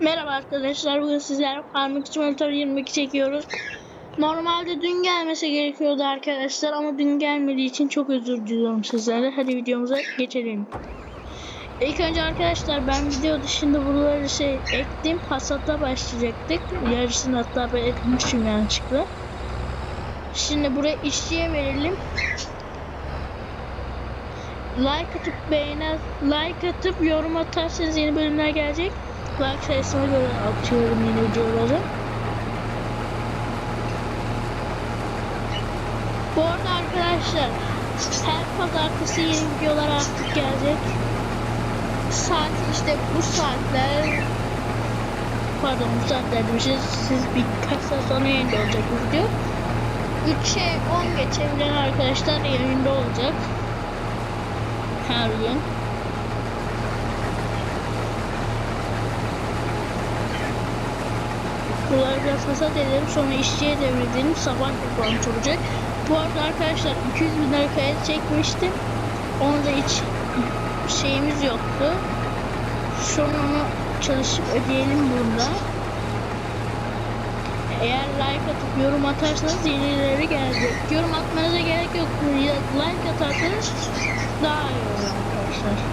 Merhaba arkadaşlar, bugün sizlerle Farming Simulator 22 çekiyoruz. Normalde dün gelmesi gerekiyordu arkadaşlar ama dün gelmediği için çok özür diliyorum sizlere. Hadi videomuza geçelim. İlk önce arkadaşlar ben video dışında buraları şey ektim. Hasata başlayacaktık. Yarısını hatta ben etmişim yanlışlıkla. Şimdi buraya işçiye verelim. Like atıp beğenen, like atıp yorum atarsanız yeni bölümler gelecek. Like sayısına göre atıyorum yeni videoları. Bu arada arkadaşlar her pazartesi yeni videolar artık gelecek. Saat işte bu saatler pardon bu saatler demişiz. Siz birkaç saat sonra yayında olacak bu video. 3'e 10 geçe bilen arkadaşlar yayında olacak. Her gün. Buraları biraz hasat edelim sonra işçiye devredelim sabah yapalım olacak. Bu arada arkadaşlar 200 bin lira kayıt çekmiştim. Onu da hiç şeyimiz yoktu. An onu çalışıp ödeyelim burada. Eğer like atıp yorum atarsanız yenileri gelecek. Yorum atmanıza gerek yok. Like atarsanız daha iyi olur arkadaşlar.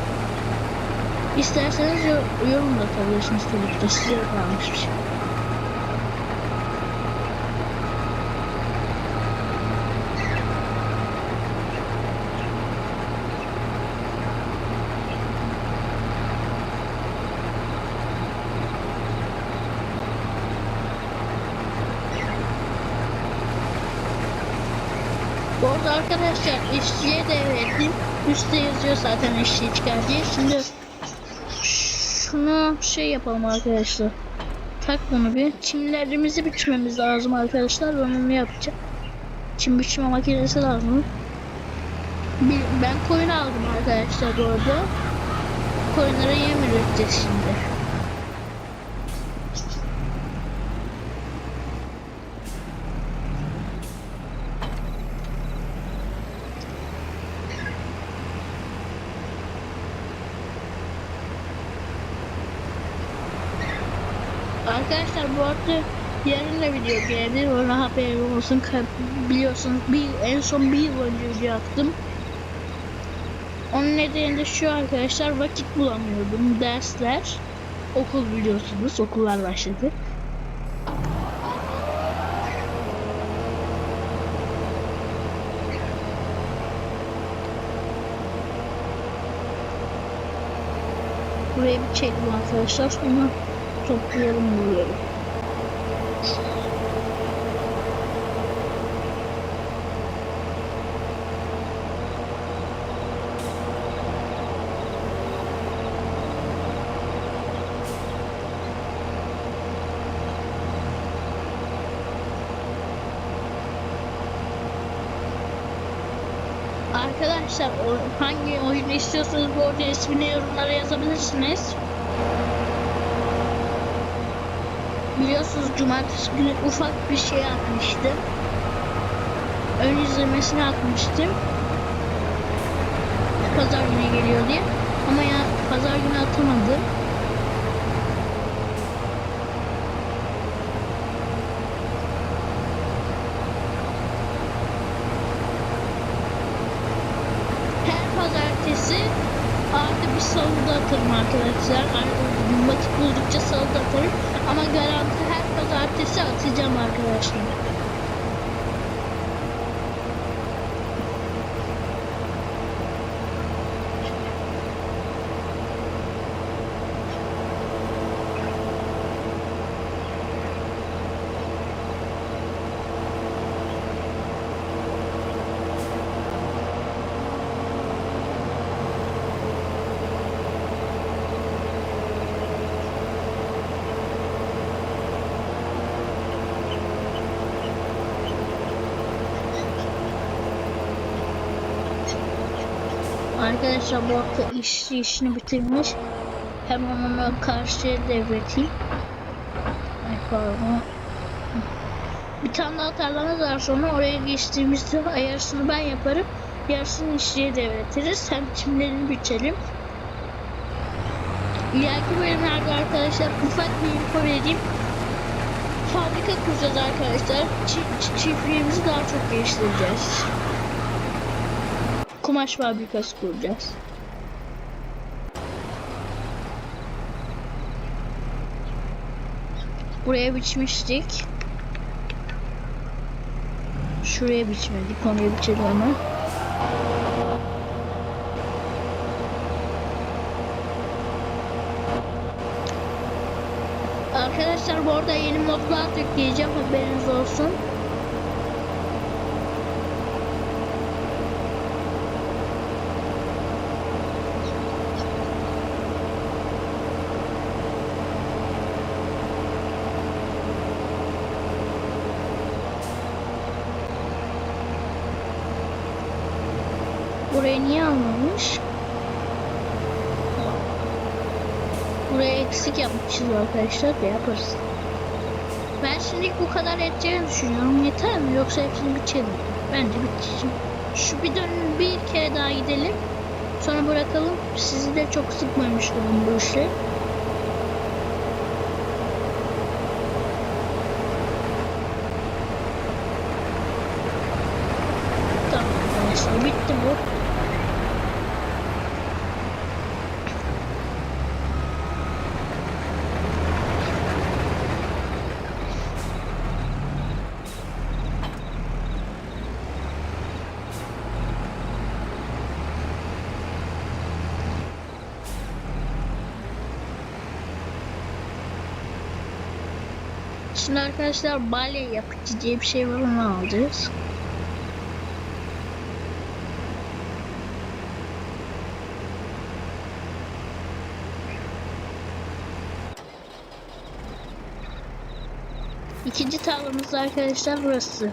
İsterseniz yo- yorum da atabilirsiniz tabii ki de size kalmış bir şey. Bu arkadaşlar işçiye devrettim. Üstte yazıyor zaten işçi çıkar diye. Şimdi şunu şey yapalım arkadaşlar. Tak bunu bir. Çimlerimizi biçmemiz lazım arkadaşlar. Onu yapacağım. Çim biçme makinesi lazım. Bir, ben koyun aldım arkadaşlar bu arada. Koyunlara yem üreteceğiz şimdi. Arkadaşlar bu arada yarın da video gelebilir. Ona haberim olsun. Biliyorsunuz bir, en son bir yıl önce video attım. Onun nedeni de şu arkadaşlar vakit bulamıyordum. Dersler, okul biliyorsunuz. Okullar başladı. Buraya bir çekelim arkadaşlar. Sonra toplayalım buraları. Arkadaşlar hangi oyunu istiyorsanız bu arada ismini yorumlara yazabilirsiniz. Biliyorsunuz cumartesi günü ufak bir şey atmıştım. Ön izlemesini atmıştım. Pazar günü geliyor diye. Ama ya pazar günü atamadım. Her pazartesi artı bir salıda atarım arkadaşlar. Vakit buldukça salıda atarım. Ama garanti her pazartesi atacağım arkadaşlar. Arkadaşlar bu hafta işçi işini bitirmiş. Hemen onu karşıya devreteyim. Ay pardon. Bir tane daha tarlamız var sonra oraya geçtiğimizde yarısını ben yaparım. Yarısını işçiye devretiriz. Hem çimlerini biçelim. İleriki bölümlerde arkadaşlar ufak bir info vereyim. Fabrika kuracağız arkadaşlar. Çi- çi- çiftliğimizi daha çok geliştireceğiz. Kumaş fabrikası kuracağız. Buraya biçmiştik. Şuraya biçmedik. Oraya biçelim ama. Arkadaşlar bu arada yeni modlar yükleyeceğim haberiniz olsun. Burayı niye almamış? Buraya eksik yapmışız arkadaşlar da yaparız. Ben şimdi bu kadar edeceğini düşünüyorum. Yeter mi? Yoksa hepsini mi? Bence biteceğim. Şu bir dön bir kere daha gidelim. Sonra bırakalım. Sizi de çok sıkmamış durun bu işle. Tamam bitti bu. Şimdi arkadaşlar balya yapıcı diye bir şey var onu alacağız. İkinci tarlamız da arkadaşlar burası.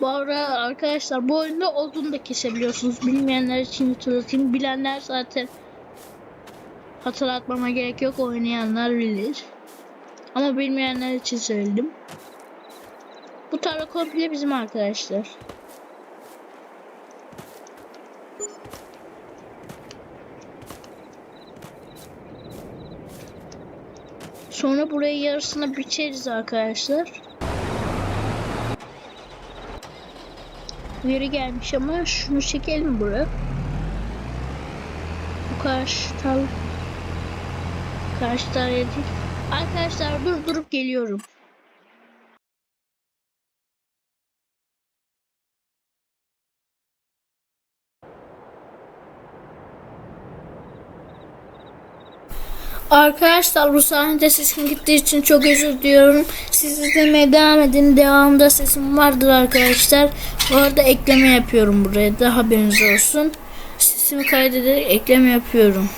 Bu arada arkadaşlar bu oyunda odun da kesebiliyorsunuz. Bilmeyenler için hatırlatayım. Bilenler zaten hatırlatmama gerek yok. Oynayanlar bilir. Ama bilmeyenler için söyledim. Bu tarla komple bizim arkadaşlar. Sonra burayı yarısına biçeriz arkadaşlar. Yeri gelmiş ama şunu çekelim buraya. Bu karşı tal karşı tarlaya değil. Arkadaşlar dur durup geliyorum. Arkadaşlar bu sahnede sesim gittiği için çok özür diliyorum. Siz izlemeye devam edin. Devamında sesim vardır arkadaşlar. Bu arada ekleme yapıyorum buraya da haberiniz olsun. Sesimi kaydederek ekleme yapıyorum.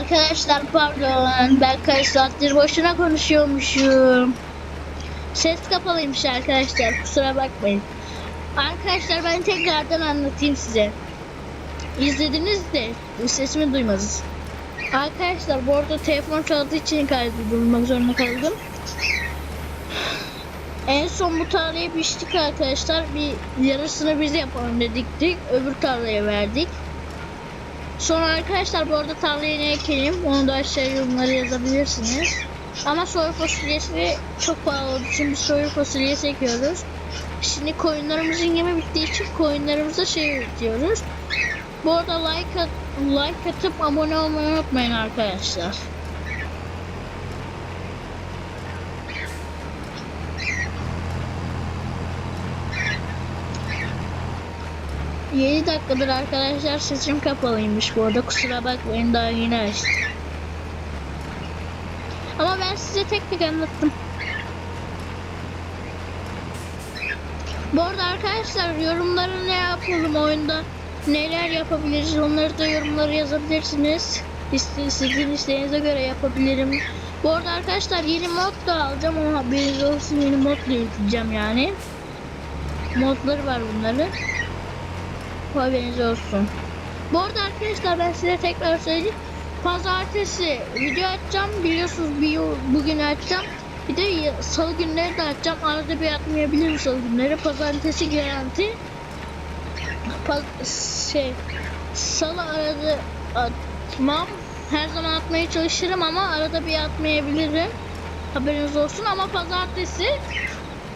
Arkadaşlar pardon ben kaç saattir boşuna konuşuyormuşum. Ses kapalıymış arkadaşlar kusura bakmayın. Arkadaşlar ben tekrardan anlatayım size. İzlediniz de sesimi duymadınız. Arkadaşlar bu arada telefon çaldığı için kaydı durmak zorunda kaldım. En son bu tarlaya biçtik arkadaşlar. Bir yarısını biz yapalım dediktik. Öbür tarlaya verdik. Sonra arkadaşlar bu arada tarlaya ne ekelim onu da aşağı yorumlara yazabilirsiniz. Ama soya fasulyesi çok pahalı olduğu için biz soya fasulyesi ekiyoruz. Şimdi koyunlarımızın yemi bittiği için koyunlarımıza şey üretiyoruz. Bu arada like, at, like atıp abone olmayı unutmayın arkadaşlar. Yedi dakikadır arkadaşlar sesim kapalıymış bu arada kusura bakmayın daha yeni açtım. Ama ben size tek tek anlattım. Bu arada arkadaşlar yorumlara ne yapalım oyunda neler yapabiliriz onları da yorumlara yazabilirsiniz. İste, sizin isteğinize göre yapabilirim. Bu arada arkadaşlar yeni mod da alacağım ama haberiniz olsun yeni mod da yani. Modları var bunların. Haberiniz olsun. Bu arada arkadaşlar ben size tekrar söyleyeyim. Pazartesi video açacağım. Biliyorsunuz bir bugün açacağım. Bir de salı günleri de açacağım. Arada bir atmayabilirim salı günleri. Pazartesi garanti. Pa- şey salı arada atmam. Her zaman atmaya çalışırım ama arada bir atmayabilirim. Haberiniz olsun ama pazartesi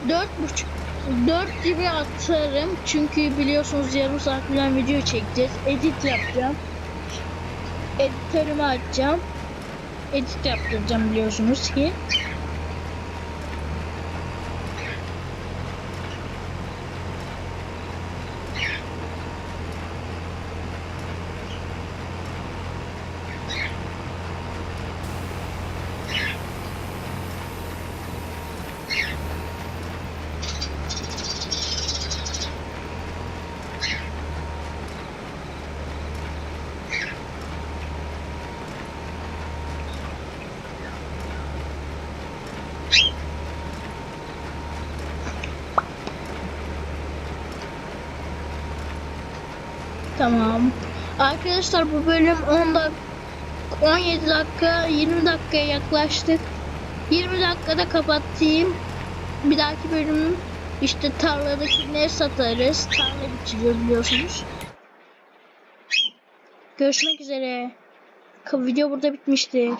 dört buçuk 4 gibi atarım çünkü biliyorsunuz yarım saat falan video çekeceğiz. Edit yapacağım. Editörümü açacağım. Edit yaptıracağım biliyorsunuz ki. Tamam. Arkadaşlar bu bölüm 10 dak 17 dakika 20 dakikaya yaklaştık. 20 dakikada kapatayım. Bir dahaki bölüm işte tarladakileri satarız. Tarla bitiriyor biliyorsunuz. Görüşmek üzere. Video burada bitmişti.